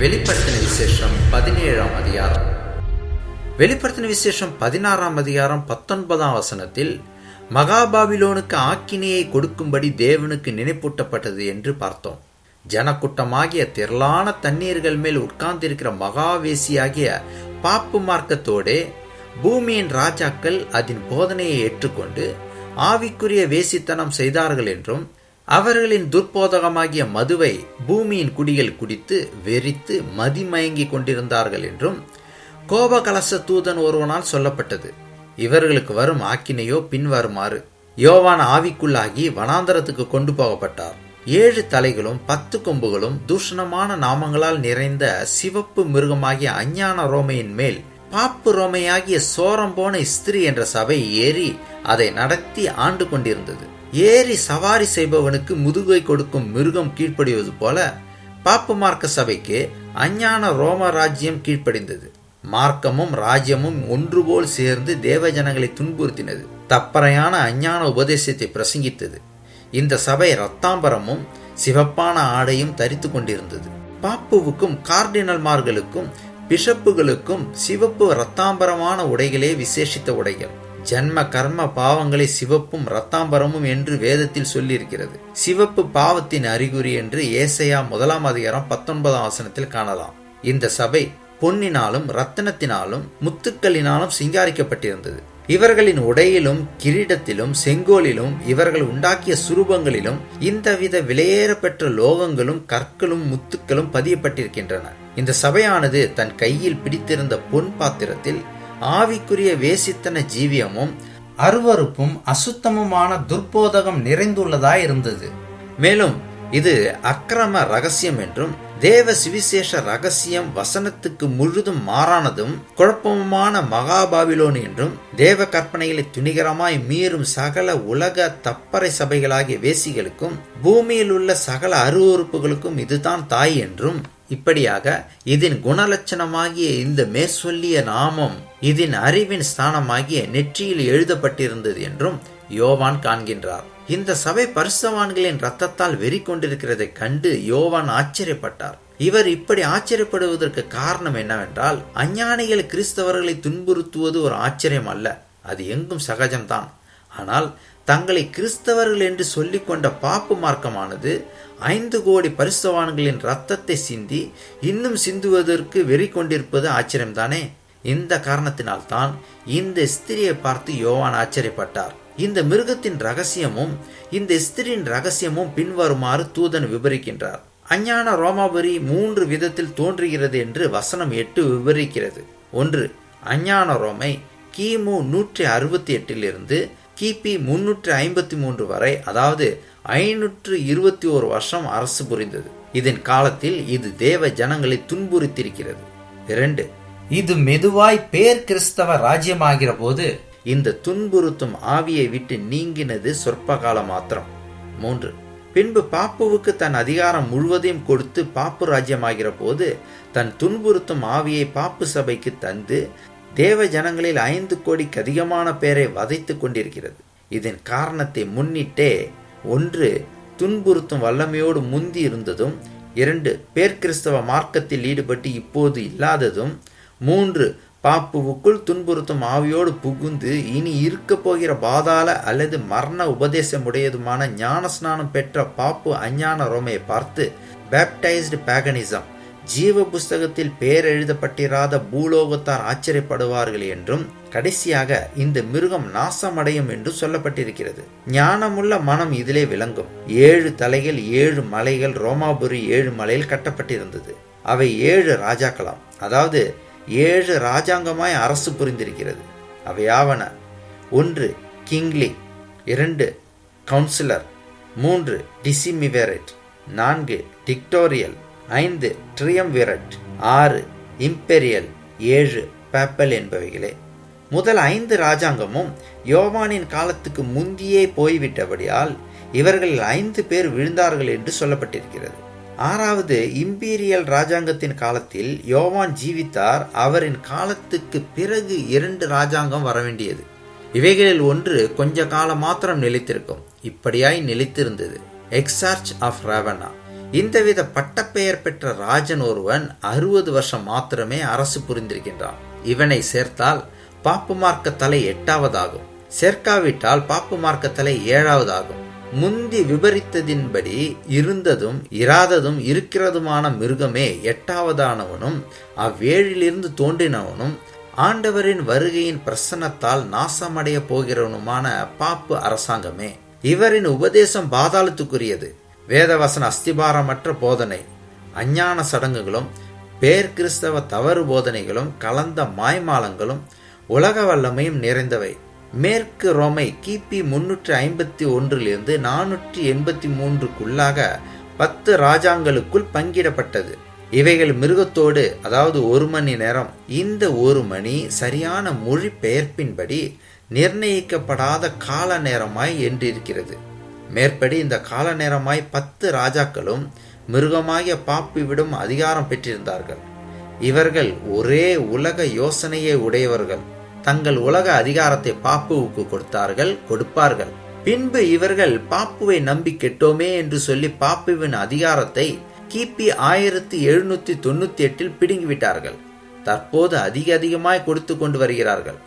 வெளிப்படுத்தின விசேஷம் பதினேழாம் அதிகாரம். வெளிப்படுத்தின விசேஷம் பதினாறாம் அதிகாரம் பத்தொன்பதாம் வசனத்தில் மகாபாபிலோனுக்கு ஆக்கினையை கொடுக்கும்படி தேவனுக்கு நினைப்பூட்டப்பட்டது என்று பார்த்தோம். ஜனக்கூட்டமாகிய திரளான தண்ணீர்கள் மேல் உட்கார்ந்திருக்கிற மகாவேசியாகிய பாப்பு மார்க்கத்தோடே பூமியின் ராஜாக்கள் அதன் போதனையை ஏற்றுக்கொண்டு ஆவிக்குரிய வேசித்தனம் செய்தார்கள் என்றும் அவர்களின் துர்போதகமாகிய மதுவை பூமியின் குடிகள் குடித்து வெறித்து மதிமயங்கிக் கொண்டிருந்தார்கள் என்றும் கோபகலச தூதன் ஒருவனால் சொல்லப்பட்டது. இவர்களுக்கு வரும் ஆக்கினையோ பின்வருமாறு யோவான் ஆவிக்குள்ளாகி வனாந்தரத்துக்கு கொண்டு போகப்பட்டார். ஏழு தலைகளும் பத்து கொம்புகளும் தூஷணமான நாமங்களால் நிறைந்த சிவப்பு மிருகமாகிய அஞ்ஞான ரோமையின் மேல் பாப்பு ரோமையாகிய சோரம் போன ஸ்திரி என்ற சபை ஏறி அதை நடத்தி ஆண்டு கொண்டிருந்தது. ஏறி சவாரி செய்பவனுக்கு முதுகை கொடுக்கும் மிருகம் கீழ்ப்படிவது போல பாப்பு மார்க்க சபைக்கு அஞ்ஞான ரோம ராஜ்யம் கீழ்ப்படிந்தது. மார்க்கமும் ராஜ்யமும் ஒன்றுபோல் சேர்ந்து தேவ ஜனங்களை துன்புறுத்தினது. தப்பறையான அஞ்ஞான உபதேசத்தை பிரசங்கித்தது. இந்த சபை ரத்தாம்பரமும் சிவப்பான ஆடையும் தரித்து கொண்டிருந்தது. பாப்புவுக்கும் கார்டினல்மார்களுக்கும் பிஷப்புகளுக்கும் சிவப்பு ரத்தாம்பரமான உடைகளே விசேஷித்த உடைகள். ஜன்ம கர்ம பாவங்களை சிவப்பும் ரத்தாம்பரமும் என்று வேதத்தில் சொல்லியிருக்கிறது. சிவப்பு பாவத்தின் அறிகுறி என்று ஏசையா முதலாம் அதிகாரம் பத்தொன்பதாம் வசனத்தில் காணலாம். இந்த சபை பொன்னினாலும் ரத்தனத்தினாலும் முத்துக்களினாலும் சிங்காரிக்கப்பட்டிருந்தது. இவர்களின் உடையிலும் கிரீடத்திலும் செங்கோலிலும் இவர்கள் உண்டாக்கிய சுரூபங்களிலும் இந்தவித விலையேறப்பெற்ற லோகங்களும் கற்களும் முத்துக்களும் பதியப்பட்டிருக்கின்றன. இந்த சபையானது தன் கையில் பிடித்திருந்த பொன் பாத்திரத்தில் ஆவிக்குரிய வேசித்தன ஜீவியமும் அருவறுப்பும் அசுத்தமுமான துர்போதகம் நிறைந்துள்ளதாய் இருந்தது மேலும் இது அக்கிரம ரகசியம் என்றும் தேவ சிவிசேஷ ரகசியம் வசனத்துக்கு முழுதும் மாறானதும் குழப்பமான மகாபாபிலோன் என்றும் தேவ கற்பனைகளை துணிகரமாய் மீறும் சகல உலக தப்பறை சபைகளாகிய வேசிகளுக்கும் பூமியில் உள்ள சகல அருவறுப்புகளுக்கும் இதுதான் தாய் என்றும் இப்படியாக இதன் குணலட்சணமாகிய இந்த மேற்சொல்லிய நாமம் இதன் அறிவின் ஸ்தானமாகிய நெற்றியில் எழுதப்பட்டிருந்தது என்றும் யோவான் காண்கின்றார். இந்த சபை பரிசுத்தவான்களின் ரத்தத்தால் வெறி கொண்டிருக்கிறதை கண்டு யோவான் ஆச்சரியப்பட்டார். இவர் இப்படி ஆச்சரியப்படுவதற்கு காரணம் என்னவென்றால் அஞ்ஞானிகள் கிறிஸ்தவர்களை துன்புறுத்துவது ஒரு ஆச்சரியம் அல்ல. அது எங்கும் சகஜம்தான். ஆனால் தங்களை கிறிஸ்தவர்கள் என்று சொல்லிக்கொண்ட பாப்பு மார்க்கமானது ஐந்து கோடி பரிசுத்தவான்களின் ரத்தத்தை சிந்தி இன்னும் சிந்துவதற்கு வெறி கொண்டிருப்பது ஆச்சரியம்தானே? இந்த காரணத்தினால்தான் இந்த ஸ்திரியை பார்த்து யோவான் ஆச்சரியப்பட்டார். இந்த மிருகத்தின் ரகசியமும் இந்த ஸ்திரியின் ரகசியமும் பின்வருமாறு தூதன் விவரிக்கின்றார். அஞ்ஞான ரோமாபுரி மூன்று விதத்தில் தோன்றுகிறது என்று வசனம் எட்டு விவரிக்கிறது. ஒன்று அஞ்ஞான ரோமை கிமு நூற்றி அறுபத்தி எட்டிலிருந்து கிபி முன்னூற்றி ஐம்பத்தி மூன்று வரை அதாவது ஐநூற்று இருபத்தி ஓரு வருஷம் அரசு புரிந்தது. இதன் காலத்தில் இது தேவ ஜனங்களை துன்புறுத்தியிருக்கிறது. இரண்டு இது மெதுவாய் பேர் கிறிஸ்தவ ராஜ்யமாகிற போது இந்த துன்புறுத்தும் ஆவியை விட்டு நீங்கினது சொற்ப காலம் மாத்திரம். மூன்று. பின்பு பாப்புவுக்கு தன் அதிகாரம் முழுவதையும் கொடுத்து பாப்பு ராஜ்யமாகிற போது தன் துன்புறுத்தும் ஆவியை பாப்பு சபைக்கு தந்து தேவ ஜனங்களில் ஐந்து கோடிக்கு அதிகமான பேரை வதைத்து கொண்டிருக்கிறது. இதன் காரணத்தை முன்னிட்டே ஒன்று துன்புறுத்தும் வல்லமையோடு முந்தி இருந்ததும் இரண்டு பேர்கிறிஸ்தவ மார்க்கத்தில் ஈடுபட்டு இப்போது இல்லாததும் மூன்று பாப்புவுக்குள் துன்புறுத்தும் ஆவியோடு புகுந்து இனி இருக்க போகிற பாதாள அல்லது மரண உபதேசமுடையதுமான ஞானஸ்நானம் பெற்ற பாப்பு அஞ்ஞான ரோமையை பார்த்து பேப்டைஸ்டு பேகனிசம் ஜீவ புஸ்தகத்தில் பேர் எழுதப்பட்டிராத பூலோகத்தார் ஆச்சரியப்படுவார்கள் என்றும் கடைசியாக இந்த மிருகம் நாசமடையும் என்று சொல்லப்பட்டிருக்கிறது. ஞானமுள்ள மனம் இதிலே விளங்கும். ஏழு தலைகள் ஏழு மலைகள் ரோமாபுரி ஏழு மலையில் கட்டப்பட்டிருந்தது. அவை ஏழு ராஜாக்களாம். அதாவது ஏழு ராஜாங்கமாய் அரசு புரிந்திருக்கிறது. அவையாவன ஒன்று கிங்லி இரண்டு கவுன்சிலர் மூன்று டிசிமிவெரட் நான்கு டிக்டோரியல் ஐந்து ட்ரியம்விரட் ஆறு இம்பெரியல் ஏழு பேப்பல் என்பவைகளே. முதல் ஐந்து ராஜாங்கமும் யோவானின் காலத்துக்கு முந்தியே போய்விட்டபடியால் இவர்களில் ஐந்து பேர் விழுந்தார்கள் என்று சொல்லப்பட்டிருக்கிறது. ஆறாவது இம்பீரியல் ராஜாங்கத்தின் காலத்தில் யோவான் ஜீவித்தார். அவரின் காலத்துக்கு பிறகு இரண்டு ராஜாங்கம் வரவேண்டியது. இவைகளில் ஒன்று கொஞ்ச காலம் மாத்திரம் நிலைத்திருக்கும். இப்படியாய் நிலைத்திருந்தது. எக்ஸார்ச் ஆஃப் ராவனா இந்தவித பட்டப்பெயர் பெற்ற ராஜன் ஒருவன் அறுபது வருஷம் மாத்திரமே அரசு புரிந்திருக்கின்றான். இவனை சேர்த்தால் பாப்பு மார்க்க தலை எட்டாவதாகும். சேர்க்காவிட்டால் பாப்பு மார்க்க தலை ஏழாவதாகும். முந்தி விபரித்ததின்படி இருந்ததும் இராததும் இருக்கிறதுமான மிருகமே எட்டாவதானவனும் அவ்வேழிலிருந்து தோன்றினவனும் ஆண்டவரின் வருகையின் பிரசன்னத்தால் நாசமடைய போகிறவனுமான பாப்பு அரசாங்கமே. இவரின் உபதேசம் பாதாளத்துக்குரியது. வேதவசன அஸ்திபாரமற்ற போதனை. அஞ்ஞான சடங்குகளும் பேர் கிறிஸ்தவ தவறு போதனைகளும் கலந்த மாய்மாலங்களும் உலக வல்லமையும் நிறைந்தவை. மேற்கு ரோமை கிபி முன்னூற்றி ஐம்பத்தி ஒன்றிலிருந்து நானூற்றி எண்பத்தி மூன்றுக்குள்ளாக பத்து ராஜாங்களுக்குள் பங்கிடப்பட்டது. இவைகள் மிருகத்தோடு அதாவது ஒரு மணி நேரம் இந்த ஒரு மணி சரியான மொழி பெயர்ப்பின்படி நிர்ணயிக்கப்படாத கால நேரமாய் என்றிருக்கிறது. மேற்படி இந்த கால நேரமாய் பத்து ராஜாக்களும் மிருகமாகிய பாப்பிவிடும் அதிகாரம் பெற்றிருந்தார்கள். இவர்கள் ஒரே உலக யோசனையை உடையவர்கள். தங்கள் உலக அதிகாரத்தை பாப்புவுக்கு கொடுத்தார்கள் கொடுப்பார்கள். பின்பு இவர்கள் பாப்புவை நம்பி கெட்டோமே என்று சொல்லி பாப்புவின் அதிகாரத்தை கிபி ஆயிரத்தி எழுநூத்தி தொண்ணூத்தி எட்டில் பிடுங்கிவிட்டார்கள். தற்போது அதிக அதிகமாய் கொடுத்து கொண்டு வருகிறார்கள்.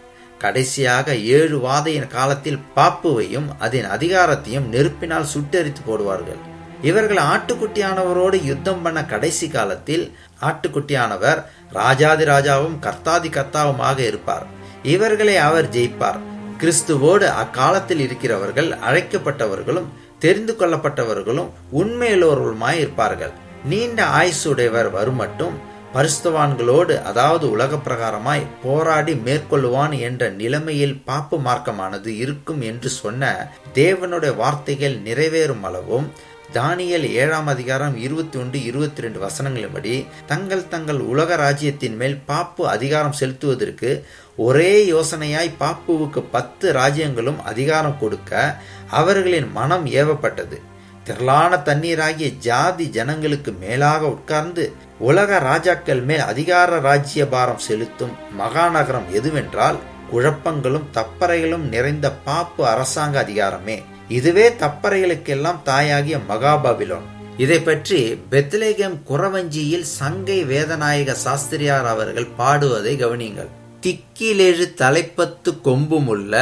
கடைசியாக ஏழு வாதையின் காலத்தில் பாப்புவையும் அதன் அதிகாரத்தையும் நெருப்பினால் சுட்டெரித்து போடுவார்கள். இவர்கள் ஆட்டுக்குட்டியானவரோடு யுத்தம் பண்ண கடைசி காலத்தில் ஆட்டுக்குட்டியானவர் ராஜாதி ராஜாவும் கர்த்தாதி கர்த்தாவுமாக இருப்பார். இவர்களை அவர் ஜெயிப்பார். கிறிஸ்துவோடு அக்காலத்தில் இருக்கிறவர்கள் அழைக்கப்பட்டவர்களும் தெரிந்து கொள்ளப்பட்டவர்களும் உண்மையுள்ளவர்களுமாய் இருப்பார்கள். நீண்ட ஆயுசுடையவர் வரும் மட்டும் பரிசுத்தவான்களோடு அதாவது உலக பிரகாரமாய் போராடி மேற்கொள்ளுவான் என்ற நிலைமையில் பாப்பு மார்க்கமானது இருக்கும் என்று சொன்ன தேவனுடைய வார்த்தைகள் நிறைவேறும் அளவும் தானியல் ஏழாம் அதிகாரம் இருபத்தி ஒன்று இருபத்தி ரெண்டு வசனங்களின்படி தங்கள் தங்கள் உலக ராஜ்யத்தின் மேல் பாப்பு அதிகாரம் செலுத்துவதற்கு ஒரே யோசனையாய் பாப்புவுக்கு பத்து ராஜ்யங்களும் அதிகாரம் கொடுக்க அவர்களின் மனம் ஏவப்பட்டது. திரளான தண்ணீராகிய ஜாதி ஜனங்களுக்கு மேலாக உட்கார்ந்து உலக ராஜாக்கள் மேல் அதிகார ராஜ்ய பாரம் செலுத்தும் மகாநகரம் எதுவென்றால் குழப்பங்களும் தப்பறைகளும் நிறைந்த பாப்பு அரசாங்க அதிகாரமே. இதுவே தப்பறைகளுக்கெல்லாம் தாயாகிய மகாபாபிலோன். இதை பற்றி பெத்லேகம் குறவஞ்சியில் சங்கை வேதநாயக சாஸ்திரியார் அவர்கள் பாடுவதை கவனியுங்கள். திக்கிலெழு தலைப்பத்து கொம்புமுள்ள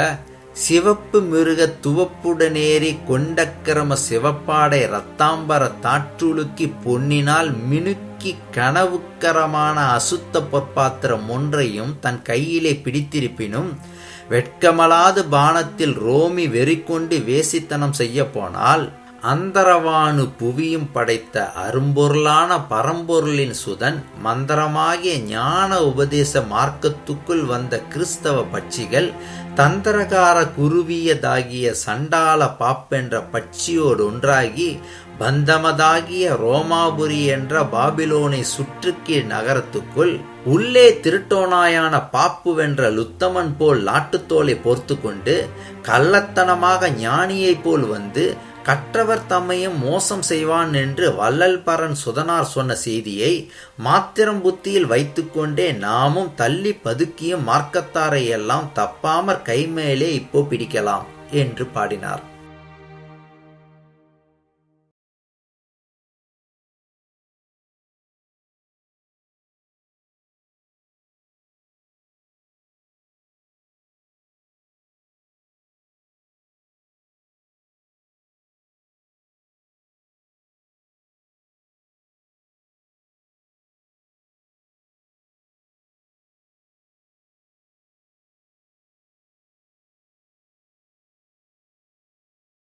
சிவப்பு மிருக துவப்புடனேறி கொண்டக்கிரம சிவப்பாடை ரத்தாம்பர தாற்றுலுக்கி பொன்னினால் மினுக்கி கனவுக்கரமான அசுத்த பொற்பாத்திரம் ஒன்றையும் தன் கையிலே பிடித்திருப்பினும் வெட்கமலாது பானத்தில் ரோமி வெறிக்கொண்டு வேசித்தனம் செய்ய போனால் அந்தரவானு புவியும் படைத்த அரும்பொருளான பரம்பொருளின் சுதன் மந்திரமாகிய ஞான உபதேச மார்க்கத்துக்குள் வந்த கிறிஸ்தவ பட்சிகள் தந்திரகார குருவியதாகிய சண்டால பாப்பென்ற பட்சியோடு ஒன்றாகி பந்தமதாகிய ரோமாபுரி என்ற பாபிலோனை சுற்றுக்கீழ் நகரத்துக்குள் உள்ளே திருட்டோனாயான பாப்புவென்ற லுத்தமன் போல் லாட்டுத்தோலை பொறுத்து கொண்டு கள்ளத்தனமாக ஞானியைப் போல் வந்து கற்றவர் தம்மையும் மோசம் செய்வான் என்று வள்ளல்பரன் சுதனார் சொன்ன செய்தியை மாத்திரம் புத்தியில் வைத்துக்கொண்டே நாமும் தள்ளி பதுக்கியும் மார்க்கத்தாரை எல்லாம் தப்பாமற் கைமேலே இப்போ பிடிக்கலாம் என்று பாடினார்.